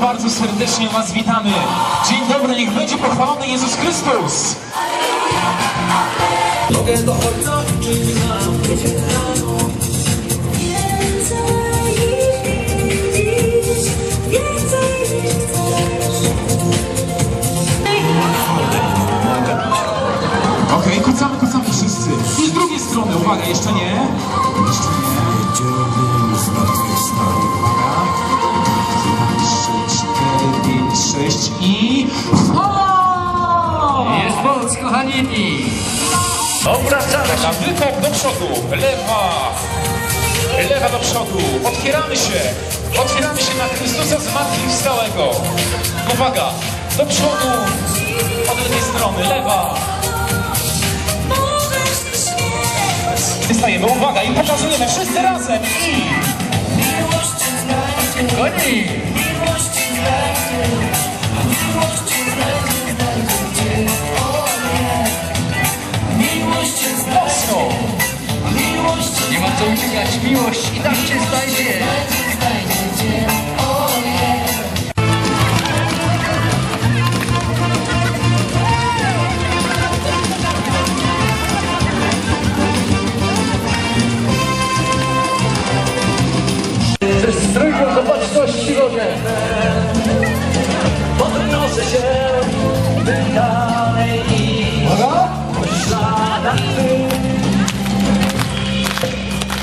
bardzo serdecznie Was witamy. Dzień dobry, niech będzie pochwalony Jezus Chrystus. Mogę do Ojca Okej, kucamy, kucamy wszyscy. I z drugiej strony, uwaga, jeszcze nie. Jeszcze nie. Moc, kochani! Obracamy się! Wykop do przodu, lewa, lewa do przodu, otwieramy się, otwieramy się na Chrystusa zmartwychwstałego. Uwaga, do przodu, od lewej strony, lewa. Wystajemy, uwaga, i pokazujemy wszyscy razem. I... Koni! mocno. Nie ma co unikać, miłość i tak się znajdzie.